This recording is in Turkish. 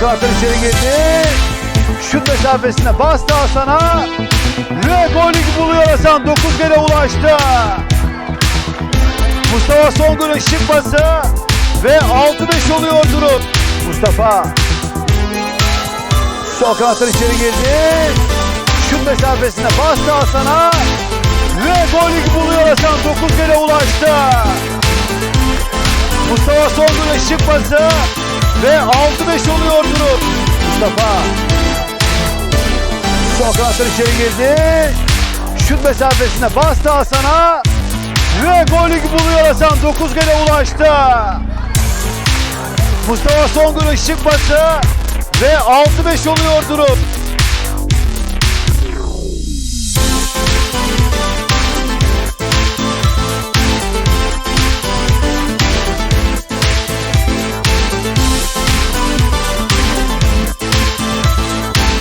Sol içeri girdi. Şut mesafesine bastı Hasan'a. Ve golü buluyor Hasan. 9 kere ulaştı. Mustafa Songül'ün şık pası. Ve 6-5 oluyor durum. Mustafa. Sol kanattan içeri girdi. Şut mesafesine bastı Hasan'a. Ve golü buluyor Hasan. 9 kere ulaştı. Mustafa Songül'ün şık pası. Ve 6-5 oluyor durum. Mustafa. Sol kanattan içeri girdi. Şut mesafesine bastı Hasan'a. Ve golü buluyor Hasan. 9 kere ulaştı. Mustafa Songül'ün şık pası. Ve 6-5 oluyor durum.